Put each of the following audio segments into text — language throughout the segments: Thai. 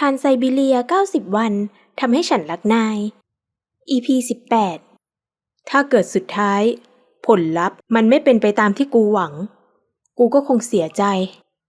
ทานไซบีเรีย 90 วันทำให้ฉันรักนาย EP 18 ถ้าเกิดสุดท้าย ผลลัพธ์มันไม่เป็นไปตามที่กูหวัง กูก็คงเสียใจ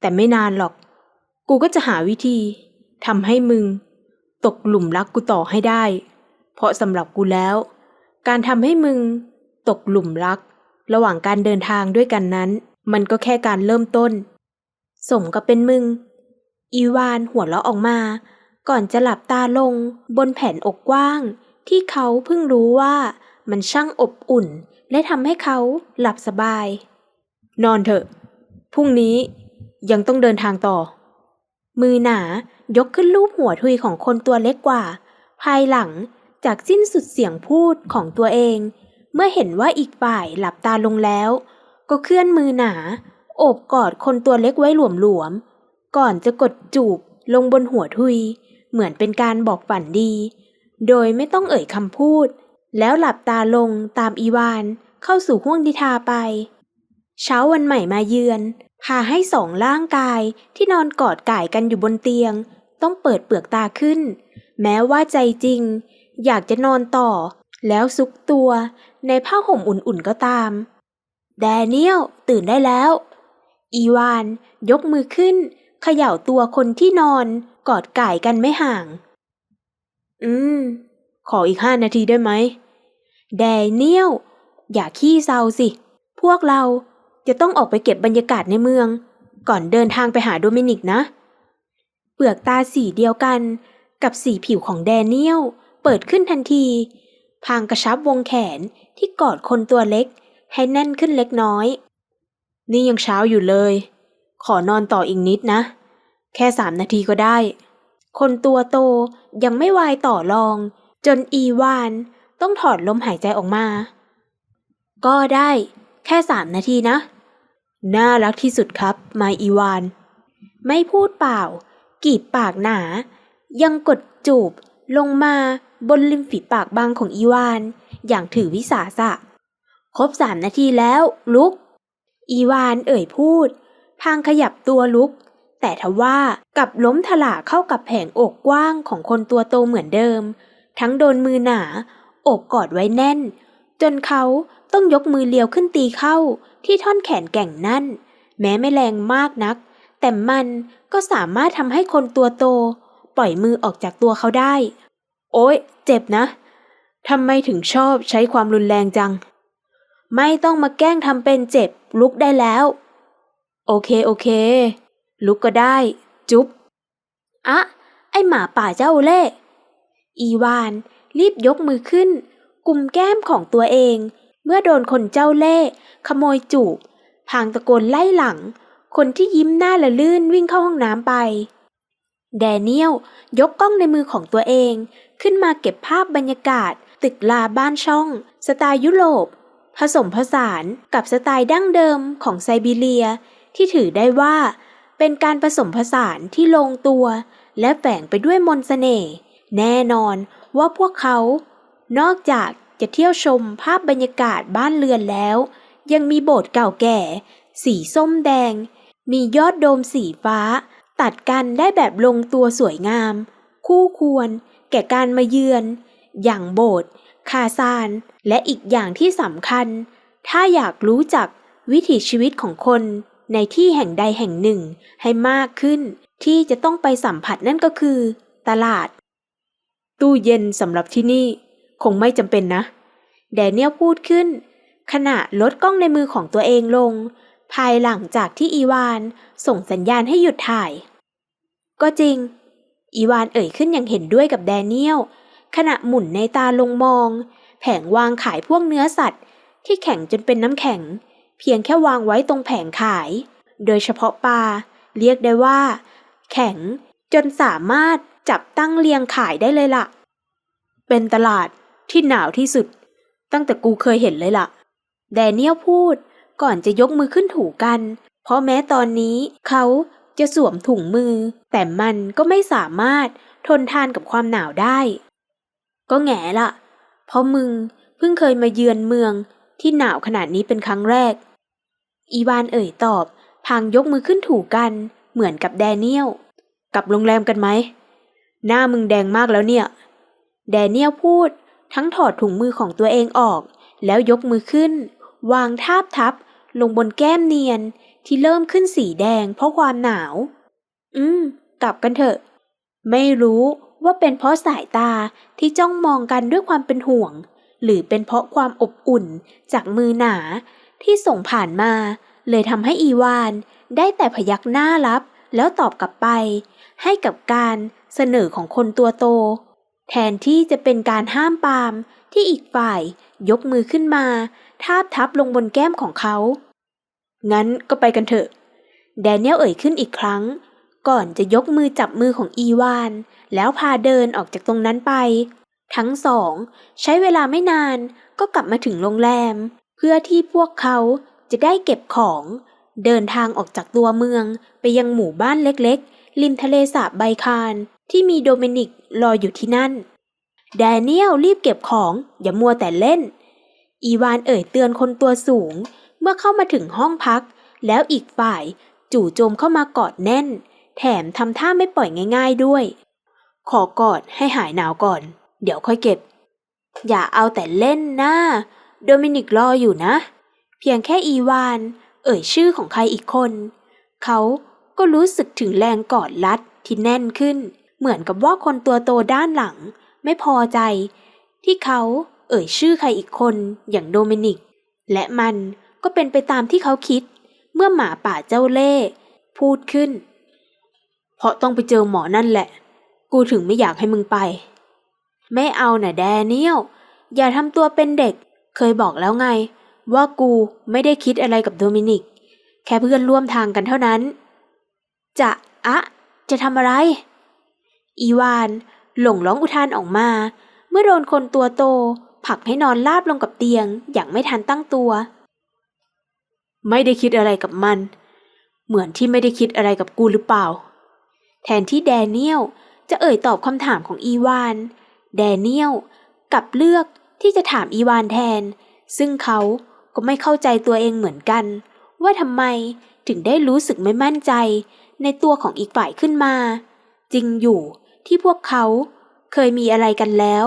แต่ไม่นานหรอก กูก็จะหาวิธีทำให้มึง ตกหลุมรักกูต่อให้ได้ เพราะสำหรับกูแล้ว การทำให้มึง ตกหลุมรัก ระหว่างการเดินทางด้วยกันนั้น มันก็แค่การเริ่มต้น สมกับเป็นมึง อีวานหัวเราะออกมา ก่อนจะหลับตาลงบนแผ่นอกกว้าง ที่เขาเพิ่งรู้ว่ามันช่างอบอุ่น และทำให้เขาหลับสบาย นอนเถอะ พรุ่งนี้ยังต้องเดินทางต่อ มือหนายกขึ้นรูปหัวทุยของคนตัวเล็กกว่า ภายหลังจากสิ้นสุดเสียงพูดของตัวเอง เมื่อเห็นว่าอีกฝ่ายหลับตาลงแล้ว ก็เคลื่อนมือหนา โอบกอดคนตัวเล็กไว้หลวมๆ ก่อนจะกดจูบลงบนหัวทุย เหมือนเป็นการบอกฝันดี โดยไม่ต้องเอ่ยคำพูด แล้วหลับตาลงตามอีวานเข้าสู่ห้วงนิทาไป เช้าวันใหม่มาเยือน พาให้สองร่างกายที่นอนกอดก่ายกันอยู่บนเตียง ต้องเปิดเปลือกตาขึ้น แม้ว่าใจจริง อยากจะนอนต่อ แล้วซุกตัวในผ้าห่มอุ่นๆก็ตาม แดเนียลตื่นได้แล้ว อีวานยกมือขึ้น เขย่าตัวคนที่นอนกอดก่ายกันไม่ห่าง อืม ขออีกห้านาทีได้ไหม แดเนียลอย่าขี้เศร้าสิ พวกเราจะต้องออกไปเก็บบรรยากาศในเมือง ก่อนเดินทางไปหาโดมินิกนะ เปลือกตาสีเดียวกันกับสีผิวของแดเนียลเปิดขึ้นทันที พางกระชับวงแขนที่กอดคนตัวเล็กให้แน่นขึ้นเล็กน้อย นี่ยังเช้าอยู่เลย ขอนอนต่ออีกนิดนะ แค่สามนาทีก็ได้ คนตัวโตยังไม่วายต่อรอง จนอีวานต้องถอดลมหายใจออกมา ก็ได้ แค่สามนาทีนะ น่ารักที่สุดครับ มาอีวาน ไม่พูดเปล่า กีบปากหนา ยังกดจูบลงมาบนริมฝีปากบางของอีวาน อย่างถือวิสาสะ ครบสามนาทีแล้ว ลุก อีวานเอ่ยพูด พางขยับตัวลุก แต่ทว่ากลับล้มถลาเข้ากับแผงอกกว้างของคนตัวโตเหมือนเดิม ทั้งโดนมือหนาอบกอดไว้แน่น จนเขาต้องยกมือเลียวขึ้นตีเข้าที่ท่อนแขนแก่งนั่น แม้ไม่แรงมากนัก แต่มันก็สามารถทำให้คนตัวโต ปล่อยมือออกจากตัวเขาได้ โอ๊ย เจ็บนะทำไมถึงชอบใช้ความรุนแรงจัง ไม่ต้องมาแกล้งทำเป็นเจ็บลุกได้แล้ว โอเคโอเค ลุกก็ได้ จุ๊บ อะ ไอหมาป่าเจ้าเล่ อีวาน รีบยกมือขึ้นกุมแก้มของตัวเอง เมื่อโดนคนเจ้าเล่ ขโมยจูบพางตะโกนไล่หลัง คนที่ยิ้มหน้าละลื่นวิ่งเข้าห้องน้ำไป แดเนียลยกกล้องในมือของตัวเอง ขึ้นมาเก็บภาพบรรยากาศ ตึกลาบ้านช่อง สไตล์ยุโรป ผสมผสานกับสไตล์ดั้งเดิมของไซบีเรีย ที่ถือได้ว่า เป็นการผสมผสานที่ลงตัว และแฝงไปด้วยมนต์เสน่ห์แน่นอนว่าพวกเขา นอกจากจะเที่ยวชมภาพบรรยากาศบ้านเรือนแล้ว ยังมีโบสถ์เก่าแก่ สีส้มแดง มียอดโดมสีฟ้า ตัดกันได้แบบลงตัวสวยงาม คู่ควร แก่การมาเยือน อย่างโบสถ์คาซาน และอีกอย่างที่สำคัญ ถ้าอยากรู้จักวิถีชีวิตของคน ในที่แห่งใดแห่งหนึ่งให้มากขึ้น ที่จะต้องไปสัมผัสนั่นก็คือ ตลาด ตู้เย็นสำหรับที่นี่ คงไม่จำเป็นนะ แดเนียลพูดขึ้น ขณะลดกล้องในมือของตัวเองลง ภายหลังจากที่อีวานส่งสัญญาณให้หยุดถ่าย ก็จริง อีวานเอ่ยขึ้นอย่างเห็นด้วยกับแดเนียลขณะหมุนในตาลงมอง แผงวางขายพวกเนื้อสัตว์ ที่แข็งจนเป็นน้ำแข็ง เพียงแค่วางไว้ตรงแผงขาย โดยเฉพาะปลาเรียกได้ว่า แข็งจนสามารถจับตั้งเรียงขายได้เลยล่ะ เป็นตลาดที่หนาวที่สุด ตั้งแต่กูเคยเห็นเลยล่ะ แดเนียลพูดก่อนจะยกมือขึ้นถูกัน เพราะแม้ตอนนี้เขาจะสวมถุงมือ แต่มันก็ไม่สามารถทนทานกับความหนาวได้ ก็แง่ละเพราะมึงเพิ่งเคยมาเยือนเมืองที่หนาวขนาดนี้เป็นครั้งแรก อีวานเอ่ยตอบ พางยกมือขึ้นถูกัน เหมือนกับแดเนียลกลับโรงแรมกันไหม หน้ามึงแดงมากแล้วเนี่ย แดเนียลพูด ทั้งถอดถุงมือของตัวเองออก แล้วยกมือขึ้น วางทาบทับ ลงบนแก้มเนียนที่เริ่มขึ้นสีแดงเพราะความหนาว อืม กลับกันเถอะ ไม่รู้ว่าเป็นเพราะสายตาที่จ้องมองกันด้วยความเป็นห่วง หรือเป็นเพราะความอบอุ่นจากมือหนา ที่ส่งผ่านมา เลยทำให้อีวานได้แต่พยักหน้ารับแล้วตอบกลับไป ให้กับการเสนอของคนตัวโต แทนที่จะเป็นการห้ามปาม ที่อีกฝ่ายยกมือขึ้นมาทาบทับลงบนแก้มของเขา งั้นก็ไปกันเถอะ แดเนียลเอ่ยขึ้นอีกครั้ง ก่อนจะยกมือจับมือของอีวาน แล้วพาเดินออกจากตรงนั้นไป ทั้งสอง ใช้เวลาไม่นานก็กลับมาถึงโรงแรม เพื่อที่พวกเขาจะได้เก็บของ เดินทางออกจากตัวเมืองไปยังหมู่บ้านเล็กๆ ริมทะเลสาบไบคานที่มีโดเมนิกรออยู่ที่นั่น แดเนียลรีบเก็บของอย่ามัวแต่เล่น อีวานเอ่ยเตือนคนตัวสูง เมื่อเข้ามาถึงห้องพัก แล้วอีกฝ่ายจู่โจมเข้ามากอดแน่น แถมทำท่าไม่ปล่อยง่ายๆด้วย ขอกอดให้หายหนาวก่อน เดี๋ยวค่อยเก็บ อย่าเอาแต่เล่นนะ โดมินิกรออยู่นะ เพียงแค่อีวาน เอ่ยชื่อของใครอีกคน เขาก็รู้สึกถึงแรงกอดรัดที่แน่นขึ้น เหมือนกับว่าคนตัวโตด้านหลัง ไม่พอใจ ที่เขาเอ่ยชื่อใครอีกคนอย่างโดมินิก และมันก็เป็นไปตามที่เขาคิด เมื่อหมาป่าเจ้าเล่ห์พูดขึ้น เพราะต้องไปเจอหมอนั่นแหละ กูถึงไม่อยากให้มึงไป ไม่เอาน่ะแดเนียลอย่าทำตัวเป็นเด็ก เคยบอกแล้วไง ว่ากูไม่ได้คิดอะไรกับโดมินิก แค่เพื่อนร่วมทางกันเท่านั้น จะอะจะทำอะไร อีวาน หลงร้องอุทานออกมา เมื่อโดนคนตัวโตผลักให้นอนราบลงกับเตียงอย่างไม่ทันตั้งตัว ไม่ได้คิดอะไรกับมัน เหมือนที่ไม่ได้คิดอะไรกับกูหรือเปล่า แทนที่แดเนียลจะเอ่ยตอบคำถามของอีวาน แดเนียลกลับเลือก ที่จะถามอีวานแทน ซึ่งเขาก็ไม่เข้าใจตัวเองเหมือนกัน ว่าทำไมถึงได้รู้สึกไม่มั่นใจ ในตัวของอีกฝ่ายขึ้นมา จริงอยู่ที่พวกเขาเคยมีอะไรกันแล้ว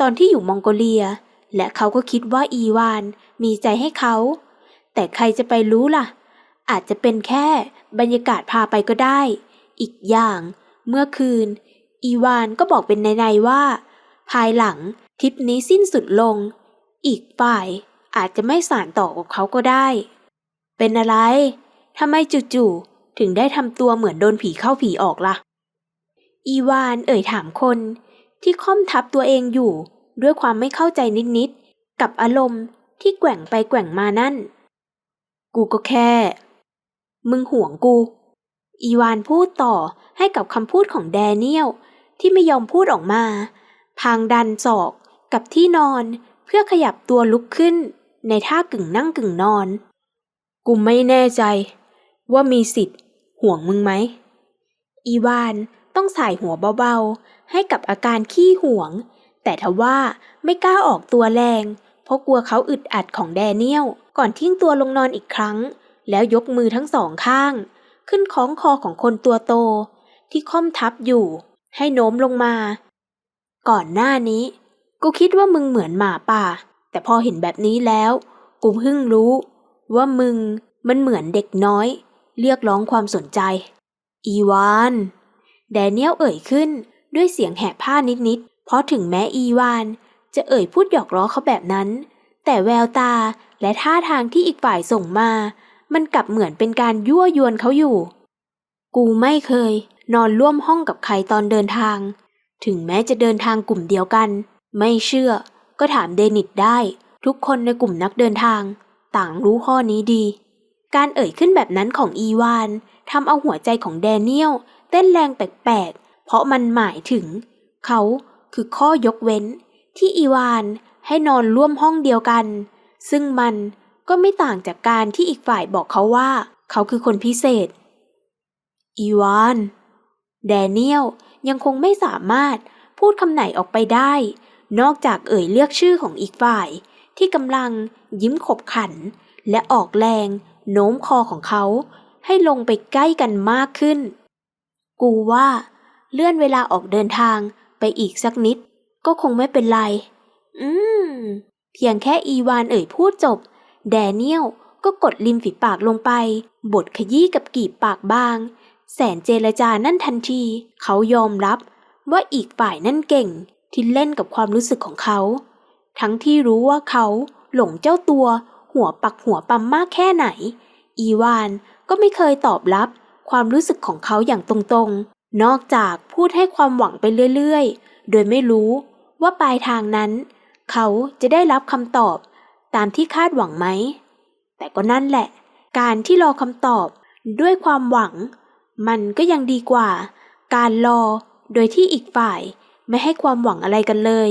ตอนที่อยู่มองโกเลีย และเขาก็คิดว่าอีวานมีใจให้เขา แต่ใครจะไปรู้ล่ะ อาจจะเป็นแค่บรรยากาศพาไปก็ได้ อีกอย่าง เมื่อคืน อีวานก็บอกเป็นในๆว่า ภายหลัง ทริปนี้สิ้นสุดลง อีกฝ่ายอาจจะไม่สานต่อกับเขาก็ได้ เป็นอะไรทำไมจู่ๆถึงได้ทำตัวเหมือนโดนผีเข้าผีออกล่ะ อีวานเอ่ยถามคนที่ค่อมทับตัวเองอยู่ด้วยความไม่เข้าใจนิดๆ กับอารมณ์ที่แกว่งไปแกว่งมานั่น กูก็แค่ มึงห่วงกู อีวานพูดต่อให้กับคำพูดของแดเนียลที่ไม่ยอมพูดออกมา พางดันศอก กับที่นอนเพื่อขยับตัวลุกขึ้นในท่ากึ่งนั่งกึ่งนอน กูไม่แน่ใจ ว่ามีสิทธิ์ ห่วงมึงไหม อีวานต้องสายหัวเบาๆ ให้กับอาการขี้ห่วง แต่ทว่าไม่กล้าออกตัวแรง เพราะกลัวเขาอึดอัดของแดเนียล ก่อนทิ้งตัวลงนอนอีกครั้ง แล้วยกมือทั้งสองข้าง ขึ้นคล้องคอของคนตัวโต ที่ค่อมทับอยู่ ให้โน้มลงมา ก่อนหน้านี้ กูคิดว่ามึงเหมือนหมาป่า แต่พอเห็นแบบนี้แล้ว กูเพิ่งรู้ ว่ามึงมันเหมือนเด็กน้อย เรียกร้องความสนใจ อีวาน แดเนียลเอ่ยขึ้นด้วยเสียงแหบผ้านิดๆ เพราะถึงแม้อีวาน จะเอ่ยพูดหยอกล้อเขาแบบนั้น แต่แววตาและท่าทางที่อีกฝ่ายส่งมา มันกลับเหมือนเป็นการยั่วยวนเขาอยู่ กูไม่เคย นอนร่วมห้องกับใครตอนเดินทาง ถึงแม้จะเดินทางกลุ่มเดียวกัน ไม่เชื่อก็ถามเดนิตได้ ทุกคนในกลุ่มนักเดินทาง ต่างรู้ข้อนี้ดี การเอ่ยขึ้นแบบนั้นของอีวานทำเอาหัวใจของแดเนียลเต้นแรงแปลกๆ เพราะมันหมายถึง เขาคือข้อยกเว้น ที่อีวานให้นอนร่วมห้องเดียวกัน ซึ่งมันก็ไม่ต่างจากการที่อีกฝ่ายบอกเขาว่า เขาคือคนพิเศษ อีวาน แดเนียลยังคงไม่สามารถพูดคำไหนออกไปได้ นอกจากเอ่ยเรียกชื่อของอีกฝ่าย ที่กำลังยิ้มขบขัน และออกแรงโน้มคอของเขา ให้ลงไปใกล้กันมากขึ้น กูว่า เลื่อนเวลาออกเดินทางไปอีกสักนิด ก็คงไม่เป็นไร อืม เพียงแค่อีวานเอ่ยพูดจบ แดเนียลก็กดริมฝีปากลงไป บทขยี้กับกีบปากบาง แสนเจรจานั่นทันที เขายอมรับว่าอีกฝ่ายนั่นเก่ง ที่เล่นกับความรู้สึกของเขา ทั้งที่รู้ว่าเขาหลงเจ้าตัว หัวปักหัวปั๊มมากแค่ไหน อีวานก็ไม่เคยตอบรับความรู้สึกของเขาอย่างตรงๆ นอกจากพูดให้ความหวังไปเรื่อยๆ โดยไม่รู้ว่าปลายทางนั้น เขาจะได้รับคำตอบตามที่คาดหวังไหม แต่ก็นั่นแหละ การที่รอคำตอบด้วยความหวัง มันก็ยังดีกว่า การรอโดยที่อีกฝ่าย ไม่ให้ความหวังอะไรกันเลย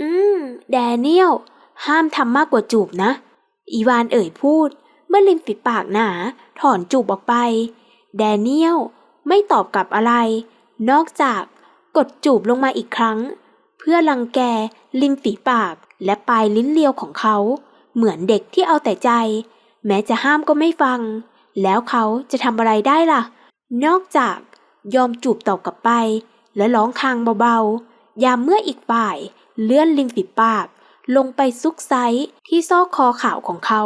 อืม แดเนียล ห้ามทำมากกว่าจูบนะ อีวานเอ่ยพูด เมื่อริมฝีปากหนา ถอนจูบออกไป แดเนียล ไม่ตอบกลับอะไร นอกจากกดจูบลงมาอีกครั้ง เพื่อรังแกริมฝีปากและปลายลิ้นเลียวของเขา เหมือนเด็กที่เอาแต่ใจ แม้จะห้ามก็ไม่ฟัง แล้วเขาจะทำอะไรได้ล่ะ นอกจากยอมจูบตอบกลับไป และร้องคางเบาๆ ยามเมื่ออีกบ่าย เลื่อนริมฝีปาก ลงไปซุกไซที่ซอกคอขาวของเขา